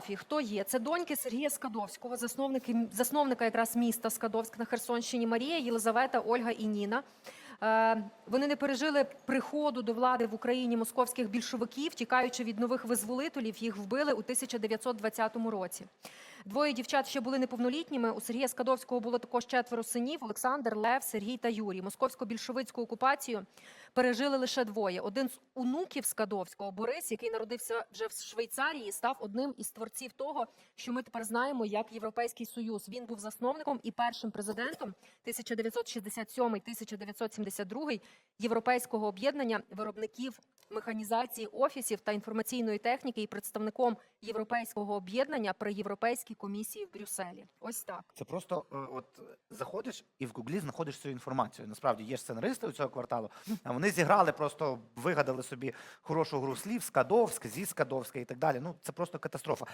Хто є? Це доньки Сергія Скадовського, засновники, засновника якраз міста Скадовськ на Херсонщині Марія, Єлизавета, Ольга і Ніна. Е, Вони не пережили приходу до влади в Україні московських більшовиків, тікаючи від нових визволителів, їх вбили у 1920 році. Двоє дівчат ще були неповнолітніми. У Сергія Скадовського було також четверо синів: Олександр, Лев, Сергій та Юрій. Московсько-більшовицьку окупацію пережили лише двоє. Один з онуків Скадовського, Борис, який народився вже в Швейцарії, став одним із творців того, що ми тепер знаємо як Європейський Союз. Він був засновником і першим президентом 1967-1972 Європейського об'єднання виробників механізації офісів та інформаційної техніки і представником Європейського об'єднання при Європейській комісії в Брюсселі. Ось так. Це просто е, от заходиш і в Гуглі знаходиш цю інформацію. Насправді є сценаристи у цього кварталу, а вони зіграли, просто вигадали собі хорошу гру слів, Скадовськ, зі Скадовська і так далі. Ну це просто катастрофа.